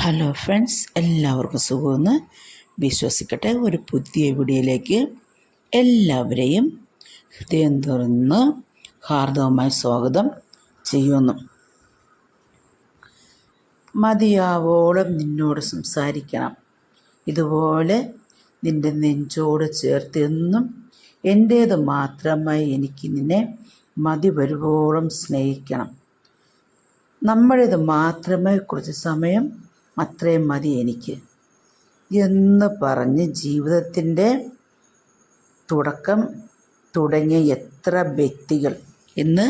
Hello friends എല്ലാവർക്കും സുഖമെന്ന് വിശ്വസിക്കട്ടെ. ഒരു പുതിയ വീഡിയോയിലേക്ക് എല്ലാവരെയും ഹൃദയം തുറന്ന് ഹാർദവമായി സ്വാഗതം ചെയ്യുന്നു. മതിയാവോളം നിന്നോട് സംസാരിക്കണം. ഇതുപോലെ നിന്റെ നെഞ്ചോട് ചേർത്ത് എന്നും എന്റേത് മാത്രമായി എനിക്ക് നിന്നെ മതി വരുവോളം സ്നേഹിക്കണം. നമ്മുടേത് മാത്രമേ കുറച്ച് സമയം അത്രയും മതി എനിക്ക്. എന്ന് പറഞ്ഞ് ജീവിതത്തിന്റെ തുടക്കം തുടങ്ങിയ എത്ര വ്യക്തികൾ ഇന്ന്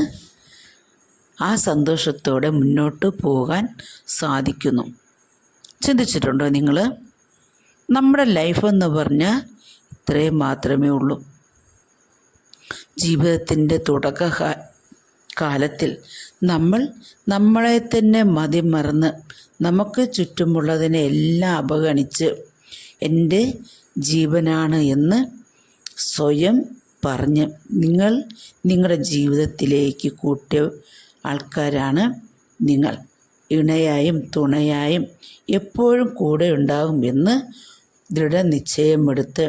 ആ സന്തോഷത്തോടെ മുന്നോട്ട് പോകാൻ സാധിക്കുന്നു. ചിന്തിച്ചിട്ടുണ്ടോ നിങ്ങൾ? നമ്മുടെ ലൈഫ് എന്ന് പറഞ്ഞാൽ ഇത്രയും മാത്രമേ ഉള്ളൂ. ജീവിതത്തിന്റെ തുടക്ക കാലത്തിൽ നമ്മൾ നമ്മളെ തന്നെ മതിമറന്ന് നമുക്ക് ചുറ്റുമുള്ളതിനെ എല്ലാം അവഗണിച്ച് എന്റെ ജീവനാണ് എന്ന് സ്വയം പറഞ്ഞ് നിങ്ങൾ നിങ്ങളുടെ ജീവിതത്തിലേക്ക് കൂട്ടിയ ആൾക്കാരാണ് നിങ്ങൾ. ഇണയായും തുണയായും എപ്പോഴും കൂടെ ഉണ്ടാകും എന്ന് ദൃഢനിശ്ചയമെടുത്ത്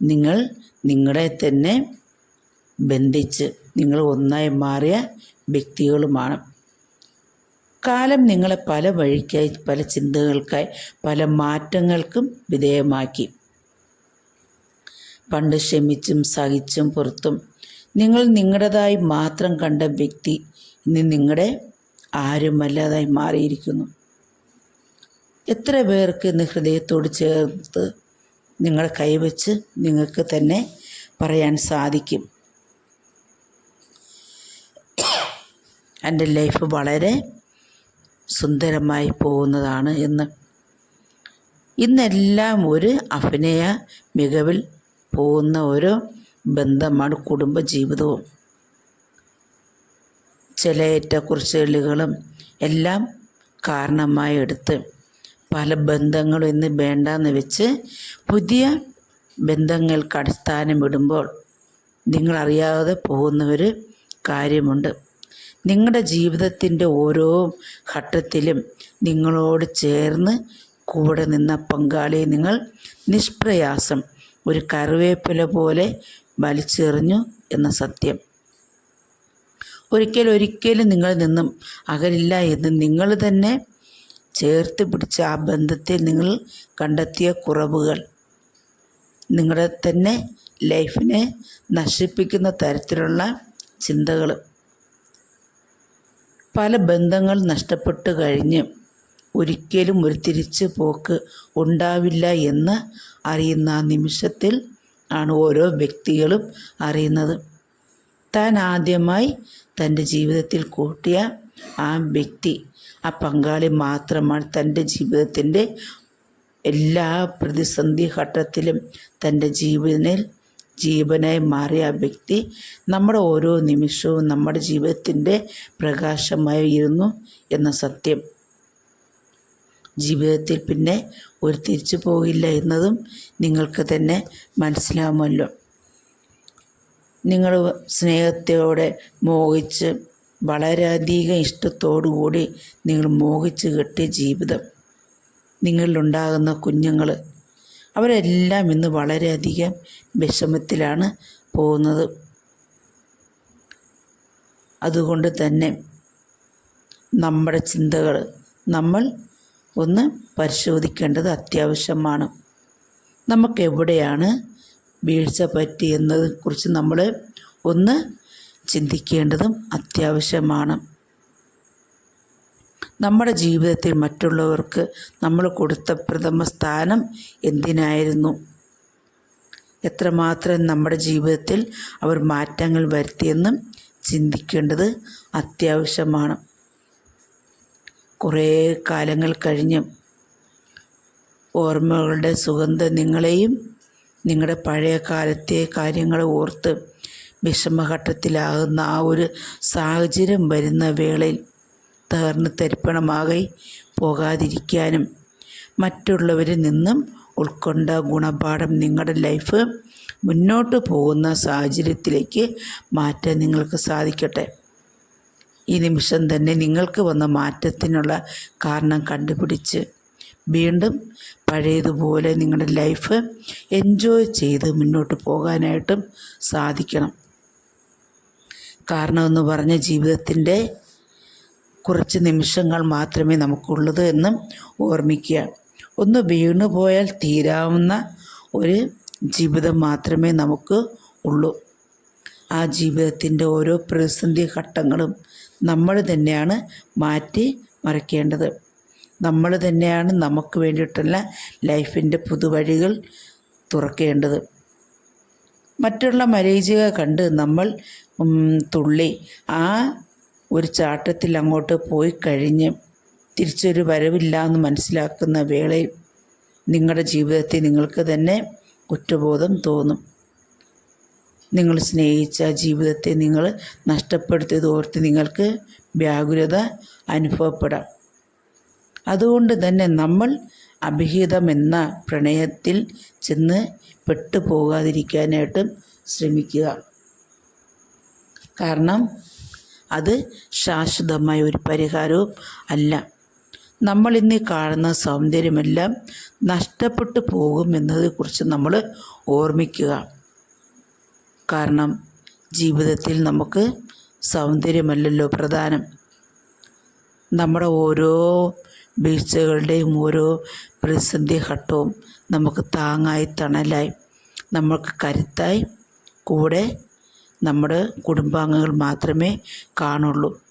നിങ്ങൾ നിങ്ങളെ തന്നെ ബന്ധിച്ച് നിങ്ങൾ ഒന്നായി മാറിയ വ്യക്തികളുമാണ്. കാലം നിങ്ങളെ പല വഴിക്കായി പല ചിന്തകൾക്കായി പല മാറ്റങ്ങൾക്കും വിധേയമാക്കി. പണ്ട് ക്ഷമിച്ചും സഹിച്ചും പുറത്തും നിങ്ങൾ നിങ്ങളുടേതായി മാത്രം കണ്ട വ്യക്തി ഇന്ന് നിങ്ങളുടെ ആരുമല്ലാതായി മാറിയിരിക്കുന്നു. എത്ര പേർക്ക് ഇന്ന് ഹൃദയത്തോട് ചേർത്ത് നിങ്ങളെ കൈവച്ച് നിങ്ങൾക്ക് തന്നെ പറയാൻ സാധിക്കും. എന്റെ ലൈഫ് വളരെ സുന്ദരമായി പോകുന്നതാണ് എന്ന്. ഇന്നെല്ലാം ഒരു അഭിനയ മികവിൽ പോകുന്ന ഒരു ബന്ധമാണ് കുടുംബജീവിതവും. ചില കുറിച്ചുകളികളും എല്ലാം കാരണമായി എടുത്ത് പല ബന്ധങ്ങളും ഇന്ന് വേണ്ടെന്ന് വെച്ച് പുതിയ ബന്ധങ്ങൾക്ക് അടിസ്ഥാനമിടുമ്പോൾ നിങ്ങളറിയാതെ പോകുന്ന ഒരു കാര്യമുണ്ട്. നിങ്ങളുടെ ജീവിതത്തിന്റെ ഓരോ ഘട്ടത്തിലും നിങ്ങളോട് ചേർന്ന് കൂടെ നിന്ന പങ്കാളിയെ നിങ്ങൾ നിഷ്പ്രയാസം ഒരു കറിവേപ്പില പോലെ വലിച്ചെറിഞ്ഞു എന്ന സത്യം. ഒരിക്കൽ ഒരിക്കലും നിങ്ങളിൽ നിന്നും അകലില്ല എന്ന് നിങ്ങൾ തന്നെ ചേർത്ത് പിടിച്ച ആ ബന്ധത്തിൽ നിങ്ങൾ കണ്ടെത്തിയ കുറവുകൾ നിങ്ങളുടെ തന്നെ ലൈഫിനെ നശിപ്പിക്കുന്ന തരത്തിലുള്ള ചിന്തകൾ പല ബന്ധങ്ങൾ നഷ്ടപ്പെട്ടു കഴിഞ്ഞ് ഒരിക്കലും ഒരു തിരിച്ചു പോക്ക് ഉണ്ടാവില്ല എന്ന് അറിയുന്ന ആ നിമിഷത്തിൽ ആണ് ഓരോ വ്യക്തികളും അറിയുന്നത്. താൻ ആദ്യമായി തന്റെ ജീവിതത്തിൽ കൂട്ടിയ ആ വ്യക്തി ആ പങ്കാളി മാത്രമാണ് തന്റെ ജീവിതത്തിന്റെ എല്ലാ പ്രതിസന്ധി ഘട്ടത്തിലും തന്റെ ജീവനിൽ ജീവനായി മാറിയ ആ വ്യക്തി നമ്മുടെ ഓരോ നിമിഷവും നമ്മുടെ ജീവിതത്തിന്റെ പ്രകാശമായിരുന്നു എന്ന സത്യം. ജീവിതത്തിൽ പിന്നെ ഒരു തിരിച്ചു പോകില്ല എന്നതും നിങ്ങൾക്ക് തന്നെ മനസ്സിലാവുമല്ലോ. നിങ്ങൾ സ്നേഹത്തോടെ മോഹിച്ച് വളരെയധികം ഇഷ്ടത്തോടു കൂടി നിങ്ങൾ മോഹിച്ച് കെട്ടിയ ജീവിതം. നിങ്ങളിലുണ്ടാകുന്ന കുഞ്ഞുങ്ങൾ അവരെല്ലാം ഇന്ന് വളരെയധികം വിഷമത്തിലാണ് പോകുന്നത്. അതുകൊണ്ട് തന്നെ നമ്മുടെ ചിന്തകൾ നമ്മൾ ഒന്ന് പരിശോധിക്കേണ്ടത് അത്യാവശ്യമാണ്. നമുക്കെവിടെയാണ് വീഴ്ച പറ്റിയെന്നതിനെക്കുറിച്ച് നമ്മൾ ഒന്ന് ചിന്തിക്കേണ്ടതും അത്യാവശ്യമാണ്. നമ്മുടെ ജീവിതത്തിൽ മറ്റുള്ളവർക്ക് നമ്മൾ കൊടുത്ത പ്രഥമ സ്ഥാനം എന്തിനായിരുന്നു? എത്രമാത്രം നമ്മുടെ ജീവിതത്തിൽ അവർ മാറ്റങ്ങൾ വരുത്തിയെന്നും ചിന്തിക്കേണ്ടത് അത്യാവശ്യമാണ്. കുറേ കാലങ്ങൾ കഴിഞ്ഞും ഓർമ്മകളുടെ സുഗന്ധം നിങ്ങളെയും നിങ്ങളുടെ പഴയ കാലത്തെ കാര്യങ്ങൾ ഓർത്ത് വിഷമഘട്ടത്തിലാകുന്ന ആ ഒരു സാഹചര്യം വരുന്ന വേളയിൽ തകർന്ന് തരിപ്പണമാകി പോകാതിരിക്കാനും മറ്റുള്ളവരിൽ നിന്നും ഉൾക്കൊണ്ട ഗുണപാഠം നിങ്ങളുടെ ലൈഫ് മുന്നോട്ട് പോകുന്ന സാഹചര്യത്തിലേക്ക് മാറ്റാൻ നിങ്ങൾക്ക് സാധിക്കട്ടെ. ഈ നിമിഷം തന്നെ നിങ്ങൾക്ക് വന്ന മാറ്റത്തിനുള്ള കാരണം കണ്ടുപിടിച്ച് വീണ്ടും പഴയതുപോലെ നിങ്ങളുടെ ലൈഫ് എൻജോയ് ചെയ്ത് മുന്നോട്ട് പോകാനായിട്ടും സാധിക്കണം. കാരണമെന്ന് പറഞ്ഞ ജീവിതത്തിന്റെ കുറച്ച് നിമിഷങ്ങൾ മാത്രമേ നമുക്കുള്ളത് എന്നും ഓർമ്മിക്കുക ഒന്ന് വീണു പോയാൽ തീരാവുന്ന ഒരു ജീവിതം മാത്രമേ നമുക്ക് ഉള്ളൂ. ആ ജീവിതത്തിന്റെ ഓരോ പ്രതിസന്ധി ഘട്ടങ്ങളും നമ്മൾ തന്നെയാണ് മാറ്റി മറിക്കേണ്ടത്. നമ്മൾ തന്നെയാണ് നമുക്ക് വേണ്ടിയിട്ടുള്ള ലൈഫിന്റെ പുതുവഴികൾ തുറക്കേണ്ടത്. മറ്റുള്ള മരീചിക കണ്ട് നമ്മൾ തുള്ളി. ആ ഒരു ചാട്ടത്തിൽ അങ്ങോട്ട് പോയി കഴിഞ്ഞ് തിരിച്ചൊരു വരവില്ല എന്ന് മനസ്സിലാക്കുന്ന വേളയിൽ നിങ്ങളുടെ ജീവിതത്തിൽ നിങ്ങൾക്ക് തന്നെ കുറ്റബോധം തോന്നും. നിങ്ങൾ സ്നേഹിച്ച ജീവിതത്തെ നിങ്ങൾ നഷ്ടപ്പെടുത്തിയത് ഓർത്ത് നിങ്ങൾക്ക് വ്യാകുലത അനുഭവപ്പെടാം. അതുകൊണ്ട് തന്നെ നമ്മൾ അഭിഹിതമെന്ന പ്രണയത്തിൽ ചെന്ന് പെട്ടുപോകാതിരിക്കാനായിട്ടും ശ്രമിക്കുക. കാരണം അത് ശാശ്വതമായ ഒരു പരിഹാരവും അല്ല. നമ്മൾ ഇന്ന് കാണുന്ന സൗന്ദര്യമെല്ലാം നഷ്ടപ്പെട്ടു പോകും എന്നതിനെക്കുറിച്ച് നമ്മൾ ഓർമ്മിക്കുക. കാരണം ജീവിതത്തിൽ നമുക്ക് സൗന്ദര്യമല്ലല്ലോ പ്രധാനം. നമ്മുടെ ഓരോ വീഴ്ചകളുടെയും ഓരോ പ്രതിസന്ധി ഘട്ടവും നമുക്ക് താങ്ങായി തണലായി നമുക്ക് കരുത്തായി കൂടെ നമ്മുടെ കുടുംബാംഗങ്ങൾ മാത്രമേ കാണുള്ളൂ.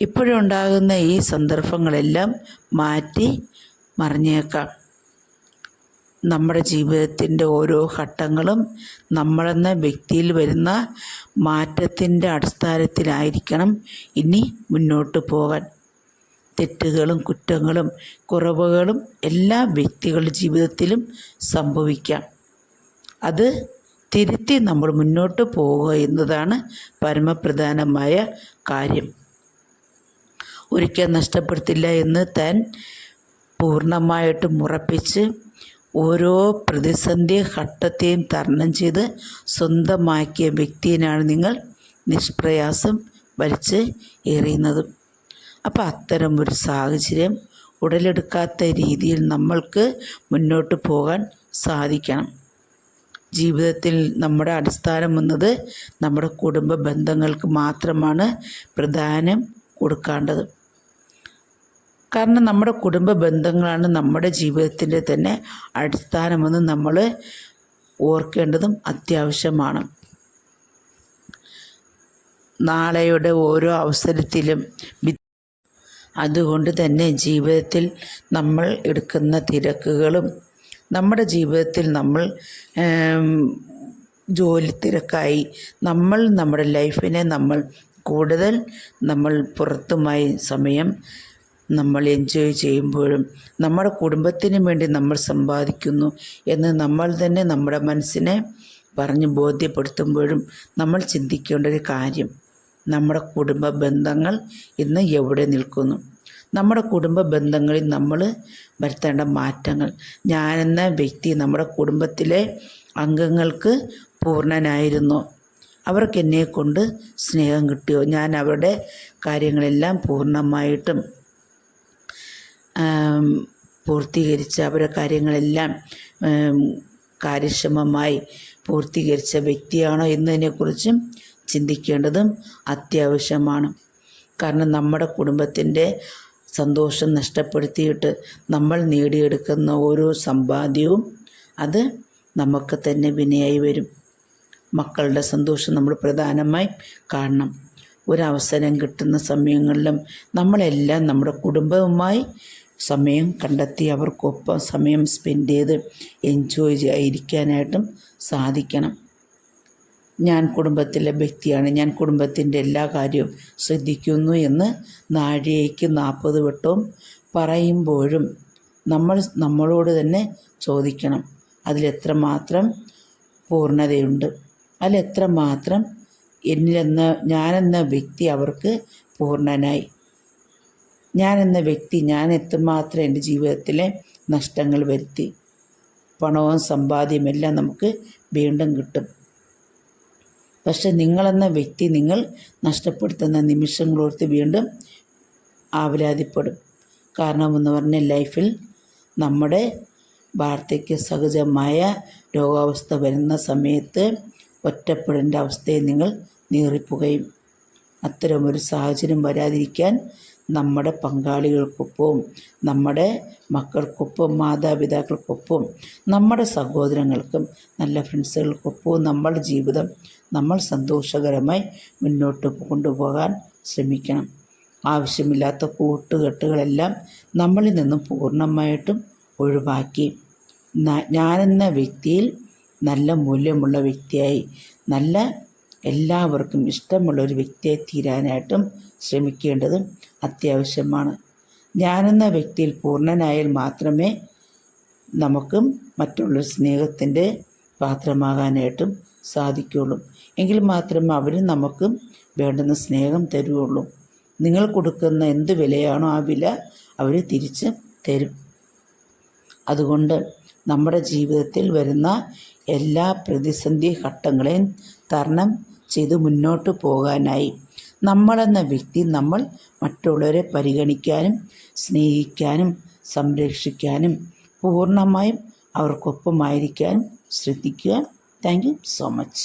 ഇപ്പോഴുണ്ടാകുന്ന ഈ സന്ദർഭങ്ങളെല്ലാം മാറ്റി മറിഞ്ഞേക്കാം. നമ്മുടെ ജീവിതത്തിന്റെ ഓരോ ഘട്ടങ്ങളും നമ്മളെന്ന വ്യക്തിയിൽ വരുന്ന മാറ്റത്തിന്റെ അടിസ്ഥാനത്തിലായിരിക്കണം ഇനി മുന്നോട്ട് പോകാൻ. തെറ്റുകളും കുറ്റങ്ങളും കുറവുകളും എല്ലാ വ്യക്തികളുടെ ജീവിതത്തിലും സംഭവിക്കാം. അത് തിരുത്തി നമ്മൾ മുന്നോട്ട് പോവുക എന്നതാണ് പരമപ്രധാനമായ കാര്യം. ഒരിക്കൽ നഷ്ടപ്പെടുത്തില്ല എന്ന് താൻ പൂർണമായിട്ടും ഉറപ്പിച്ച് ഓരോ പ്രതിസന്ധി ഘട്ടത്തെയും തരണം ചെയ്ത് സ്വന്തമാക്കിയ വ്യക്തിയാണ് നിങ്ങൾ നിഷ്പ്രയാസം വലിച്ച് എറിയുന്നതും. അപ്പോൾ അത്തരം ഒരു സാഹചര്യം ഉടലെടുക്കാത്ത രീതിയിൽ നമ്മൾക്ക് മുന്നോട്ട് പോകാൻ സാധിക്കണം. ജീവിതത്തിൽ നമ്മുടെ അടിസ്ഥാനം എന്നത് നമ്മുടെ കുടുംബ ബന്ധങ്ങൾക്ക് മാത്രമാണ് പ്രധാനം കൊടുക്കേണ്ടത്. കാരണം നമ്മുടെ കുടുംബ ബന്ധങ്ങളാണ് നമ്മുടെ ജീവിതത്തിന്റെ തന്നെ അടിസ്ഥാനമെന്ന് നമ്മൾ ഓർക്കേണ്ടതും അത്യാവശ്യമാണ്. നാളെയുടെ ഓരോ അവസരത്തിലും അതുകൊണ്ട് തന്നെ ജീവിതത്തിൽ നമ്മൾ എടുക്കുന്ന തിരക്കുകളും നമ്മുടെ ജീവിതത്തിൽ നമ്മൾ ജോലി തിരക്കായി നമ്മൾ നമ്മുടെ ലൈഫിനെ നമ്മൾ കൂടുതൽ നമ്മൾ പുറത്തുമായി സമയം നമ്മൾ എൻജോയ് ചെയ്യുമ്പോഴും നമ്മുടെ കുടുംബത്തിന് വേണ്ടി നമ്മൾ സമ്പാദിക്കുന്നു എന്ന് നമ്മൾ തന്നെ നമ്മുടെ മനസ്സിനെ പറഞ്ഞ് ബോധ്യപ്പെടുത്തുമ്പോഴും നമ്മൾ ചിന്തിക്കേണ്ട ഒരു കാര്യം നമ്മുടെ കുടുംബ ബന്ധങ്ങൾ ഇന്ന് എവിടെ നിൽക്കുന്നു? നമ്മുടെ കുടുംബ ബന്ധങ്ങളിൽ നമ്മൾ വരുത്തേണ്ട മാറ്റങ്ങൾ. ഞാനെന്ന വ്യക്തി നമ്മുടെ കുടുംബത്തിലെ അംഗങ്ങൾക്ക് പൂർണനായിരുന്നു. അവർക്ക് എന്നെ കൊണ്ട് സ്നേഹം കിട്ടിയോ? ഞാൻ അവരുടെ കാര്യങ്ങളെല്ലാം പൂർണമായിട്ടും പൂർത്തീകരിച്ച് അവരുടെ കാര്യങ്ങളെല്ലാം കാര്യക്ഷമമായി പൂർത്തീകരിച്ച വ്യക്തിയാണോ എന്നതിനെക്കുറിച്ചും ചിന്തിക്കേണ്ടതും അത്യാവശ്യമാണ്. കാരണം നമ്മുടെ കുടുംബത്തിന്റെ സന്തോഷം നഷ്ടപ്പെടുത്തിയിട്ട് നമ്മൾ നേടിയെടുക്കുന്ന ഓരോ സമ്പാദ്യവും അത് നമുക്ക് തന്നെ വിനയായി വരും. മക്കളുടെ സന്തോഷം നമ്മൾ പ്രധാനമായി കാണണം. ഒരവസരം കിട്ടുന്ന സമയങ്ങളിലും നമ്മളെല്ലാം നമ്മുടെ കുടുംബവുമായി സമയം കണ്ടെത്തി അവർക്കൊപ്പം സമയം സ്പെൻഡ് ചെയ്ത് എൻജോയ് ചെയ്യാതിരിക്കാനായിട്ടും സാധിക്കണം. ഞാൻ കുടുംബത്തിലെ വ്യക്തിയാണ്. ഞാൻ കുടുംബത്തിന്റെ എല്ലാ കാര്യവും ശ്രദ്ധിക്കുന്നു എന്ന് നാഴികയ്ക്ക് നാൽപ്പത് വട്ടവും പറയുമ്പോഴും നമ്മൾ നമ്മളോട് തന്നെ ചോദിക്കണം. അതിലെത്രമാത്രം പൂർണതയുണ്ട്? അതിലെത്രമാത്രം എന്നിലെന്ന ഞാനെന്ന വ്യക്തി അവർക്ക് പൂർണനായി? ഞാനെന്ന വ്യക്തി ഞാൻ എത്രമാത്രം എന്റെ ജീവിതത്തിലെ നഷ്ടങ്ങൾ വരുത്തി? പണവും സമ്പാദ്യമെല്ലാം നമുക്ക് വീണ്ടും കിട്ടും. പക്ഷെ നിങ്ങളെന്ന വ്യക്തി നിങ്ങൾ നഷ്ടപ്പെടുത്തുന്ന നിമിഷങ്ങളോർത്ത് വീണ്ടും ആവലാതിപ്പെടും. കാരണമെന്ന് പറഞ്ഞ ലൈഫിൽ നമ്മുടെ വാർദ്ധക്യ സഹജമായ രോഗാവസ്ഥ വരുന്ന സമയത്ത് ഒറ്റപ്പെടേണ്ട അവസ്ഥയെ നിങ്ങൾ നീറിപ്പുകയും അത്തരമൊരു സാഹചര്യം വരാതിരിക്കാൻ നമ്മുടെ പങ്കാളികൾക്കൊപ്പവും നമ്മുടെ മക്കൾക്കൊപ്പം മാതാപിതാക്കൾക്കൊപ്പം നമ്മുടെ സഹോദരങ്ങൾക്കും നല്ല ഫ്രണ്ട്സുകൾക്കൊപ്പവും നമ്മുടെ ജീവിതം നമ്മൾ സന്തോഷകരമായി മുന്നോട്ട് കൊണ്ടുപോകാൻ ശ്രമിക്കണം. ആവശ്യമില്ലാത്ത കൂട്ടുകെട്ടുകളെല്ലാം നമ്മളിൽ നിന്നും പൂർണമായിട്ടും ഒഴിവാക്കി. ഞാനെന്ന വ്യക്തിയിൽ നല്ല മൂല്യമുള്ള വ്യക്തിയായി നല്ല എല്ലാവർക്കും ഇഷ്ടമുള്ള ഒരു വ്യക്തിയെ തീരാനായിട്ടും ശ്രമിക്കേണ്ടതും അത്യാവശ്യമാണ്. ഞാനെന്ന വ്യക്തിയിൽ പൂർണനായാൽ മാത്രമേ നമുക്കും മറ്റുള്ള സ്നേഹത്തിന്റെ പാത്രമാകാനായിട്ടും സാധിക്കുകയുള്ളൂ എങ്കിൽ മാത്രമേ അവരും നമുക്കും വേണ്ടുന്ന സ്നേഹം തരുകയുള്ളൂ. നിങ്ങൾ കൊടുക്കുന്ന എന്ത് വിലയാണോ ആ വില അവർ തിരിച്ച് തരും. അതുകൊണ്ട് നമ്മുടെ ജീവിതത്തിൽ വരുന്ന എല്ലാ പ്രതിസന്ധി ഘട്ടങ്ങളെയും തരണം ചെയ്ത് മുന്നോട്ട് പോകാനായി. നമ്മളെന്ന വ്യക്തി നമ്മൾ മറ്റുള്ളവരെ പരിഗണിക്കാനും സ്നേഹിക്കാനും സംരക്ഷിക്കാനും പൂർണമായും അവർക്കൊപ്പമായിരിക്കാനും ശ്രദ്ധിക്കുക. Thank you so much.